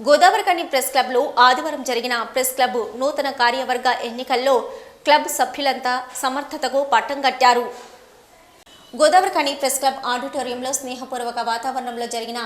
Godavarikhani press క్లబ్లో ఆదివారం జరిగిన ప్రెస్ క్లబ్ నూతన కార్యవర్గ ఎన్నికల్లో క్లబ్ సభ్యులంతా సమర్థతకు పట్టం కట్టారు. గోదావరికని ప్రెస్ క్లబ్ ఆడిటోరియంలో స్నేహపూర్వక వాతావరణంలో జరిగిన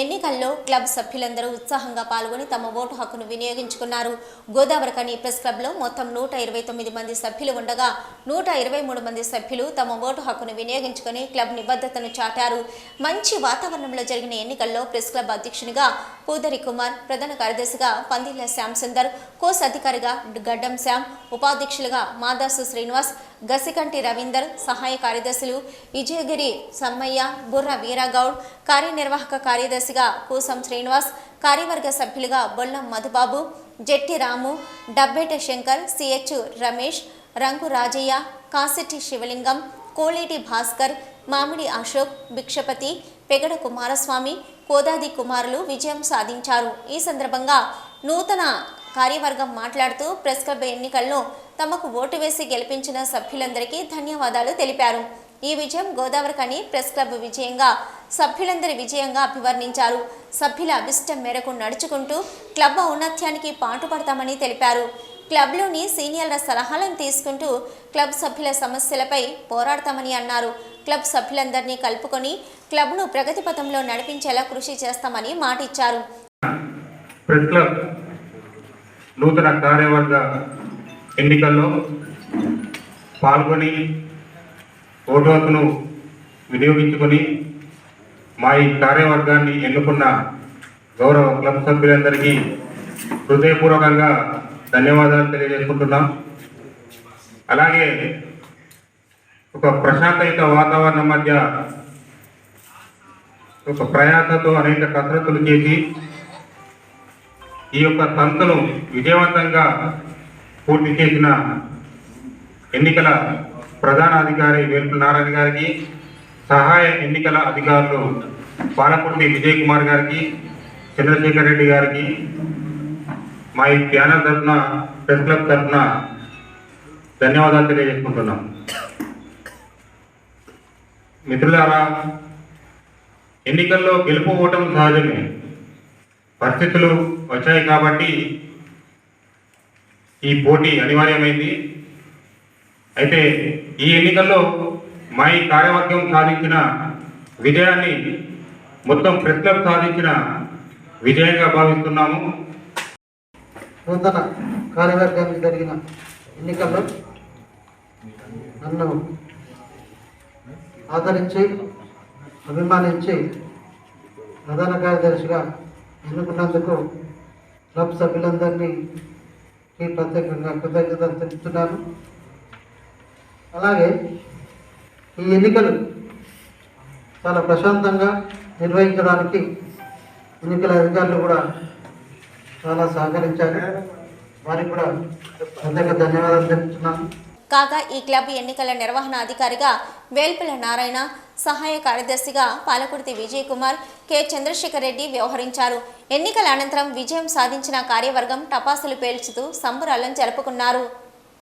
ఎన్నికల్లో క్లబ్ సభ్యులందరూ ఉత్సాహంగా పాల్గొని తమ ఓటు హక్కును వినియోగించుకున్నారు. గోదావరికని ప్రెస్ క్లబ్లో మొత్తం నూట ఇరవై తొమ్మిది మంది సభ్యులు ఉండగా నూట ఇరవై మూడు మంది సభ్యులు తమ ఓటు హక్కును వినియోగించుకుని క్లబ్ నిబద్ధతను చాటారు. మంచి వాతావరణంలో జరిగిన ఎన్నికల్లో ప్రెస్ క్లబ్ అధ్యక్షునిగా పూదరి కుమార్ ప్రధాన కార్యదర్శిగా పందిల్ల శ్యామ్ సుందర్ కోస్ అధికారిగా గడ్డం శ్యామ్ ఉపాధ్యక్షులుగా మాదాసు శ్రీనివాస్ గసికంటి రవీందర్ సహాయ కార్యదర్శులు విజయగిరి సమ్మయ్య బుర్ర వీరాగౌడ్ కార్యనిర్వాహక కార్యదర్శి కార్యదర్శిగా కూసం శ్రీనివాస్ కార్యవర్గ సభ్యులుగా బొల్లం మధుబాబు జెట్టి రాము డబ్బేట శంకర్ సిహెచ్ రమేష్ రంగు రాజయ్య కాసెట్టి శివలింగం కోలేటి భాస్కర్ మామిడి అశోక్ భిక్షపతి పెగడ కుమారస్వామి కోదాది కుమారులు విజయం సాధించారు. ఈ సందర్భంగా నూతన కార్యవర్గం మాట్లాడుతూ ప్రెస్ క్లబ్ ఎన్నికల్లో తమకు ఓటు వేసి గెలిపించిన సభ్యులందరికీ ధన్యవాదాలు తెలిపారు. ఈ విజయం గోదావరికని ప్రెస్ క్లబ్ విజయంగా సభ్యులందరి విజయంగా అభివర్ణించారు. సభ్యుల అభిష్టం మేరకు నడుచుకుంటూ క్లబ్ ఔన్నత్యానికి పాటుపడతామని తెలిపారు. క్లబ్లోని సీనియర్ల సలహాలను తీసుకుంటూ క్లబ్ సభ్యుల సమస్యలపై పోరాడతామని అన్నారు. క్లబ్ సభ్యులందరినీ కలుపుకొని క్లబ్ను ప్రగతి పథంలో నడిపించేలా కృషి చేస్తామని మాటిచ్చారు. నూతన కార్యవర్గ ఎన్నికల్లో పాల్గొని ఓటు హక్కును వినియోగించుకొని మా ఈ కార్యవర్గాన్ని ఎన్నుకున్న గౌరవ క్లబ్ సభ్యులందరికీ హృదయపూర్వకంగా ధన్యవాదాలు తెలియజేసుకుంటున్నాం. అలాగే ఒక ప్రశాంతయుత వాతావరణం మధ్య ఒక ప్రయాసతో అనేక కసరత్తులు చేసి ఈ యొక్క సంస్థను విజయవంతంగా పూర్తి చేసిన ఎన్నికల ప్రధాన అధికారి వేల్పు నారాయణ గారికి సహాయ ఎన్నికల అధికారులు పాలకుర్తి విజయ్ కుమార్ గారికి చంద్రశేఖర్ రెడ్డి గారికి మా ఈ ప్యానల్ తరఫున ప్రెస్ క్లబ్ తరఫున ధన్యవాదాలు తెలియజేసుకుంటున్నాం. మిత్రులారా ఎన్నికల్లో గెలుపు ఓటం సహజమే. పరిస్థితులు వచ్చాయి కాబట్టి ఈ పోటీ అనివార్యమైంది. అయితే ఈ ఎన్నికల్లో మా ఈ కార్యవర్గం సాధించిన విజయాన్ని మొత్తం ప్రెస్ సాధించిన విజయంగా భావిస్తున్నాము. నూతన కార్యవర్గానికి జరిగిన ఎన్నికల్లో నన్ను ఆదరించి అభిమానించి ప్రధాన కార్యదర్శిగా ఎన్నుకున్నందుకు క్లబ్ సభ్యులందరినీ ప్రత్యేకంగా కృతజ్ఞతలు తెలుపుతున్నాను. అలాగే ఈ ఎన్నికలు చాలా ప్రశాంతంగా నిర్వహించడానికి ఎన్నికల అధికారులు కూడా చాలా సహకరించారు. వారికి కూడా ప్రత్యేక ధన్యవాదాలు తెలుపుతున్నాను. కాగా ఈ క్లబ్ ఎన్నికల నిర్వహణ అధికారిగా వేల్పుల నారాయణ సహాయ కార్యదర్శిగా పాలకుర్తి విజయ్ కుమార్ కె చంద్రశేఖర్ రెడ్డి వ్యవహరించారు. ఎన్నికల అనంతరం విజయం సాధించిన కార్యవర్గం టపాసులు పేల్చుతూ సంబరాలను జరుపుకున్నారు.